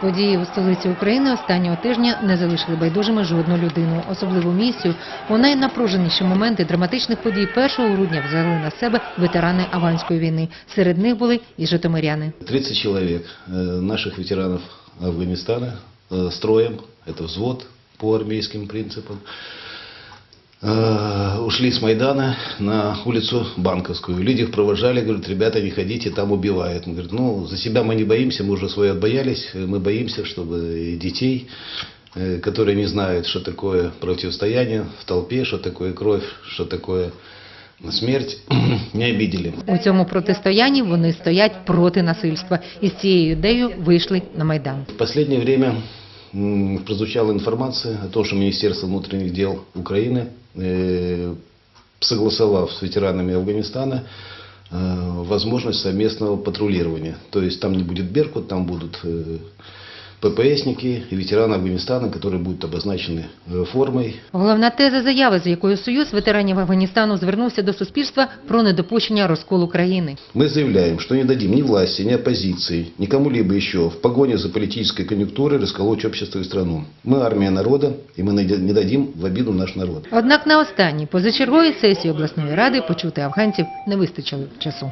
Події у столиці України останнього тижня не залишили байдужими жодну людину. Особливу місію у найнапруженіші моменти драматичних подій 1 грудня взяли на себе ветерани Афганської війни. Серед них були і житомиряни. 30 человек э, наших ветеранов Афганистана э, строем, это взвод по армейским принципам, э, ушли с Майдана на улицу Банковскую. Люди их провожали, говорят, ребята, не ходите, там убивают. Он говорит, ну, за себя мы не боимся, мы уже свое отбоялись, э, мы боимся, чтобы и детей, э, которые не знают, что такое противостояние в толпе, что такое кровь, что такое смерть, не обидели. У цьому протистоянні вони стоять проти насильства і з цією ідеєю вийшли на майдан. В последнее время м, прозвучала информация о том, что Министерство внутренних дел Украины, э, согласовав с ветеранами Афганистана, э, возможность совместного патрулирования. То есть там не будет Беркут, там будут э, ППСники и ветераны Афганистана, которые будут обозначены э, формой. Головна теза заяви, з якою Союз ветеранів Афганістану звернувся до суспільства про недопущення розколу країни. Мы заявляем, что не дадим ни власти, ни оппозиции, ни кому-либо еще в погоне за политической конъюнктурой расколоть общество и страну. Мы армия народа, и мы не дадим в обиду наш народ. Однак на останній позачерговій сесії обласної ради почути афганців не вистачило часу.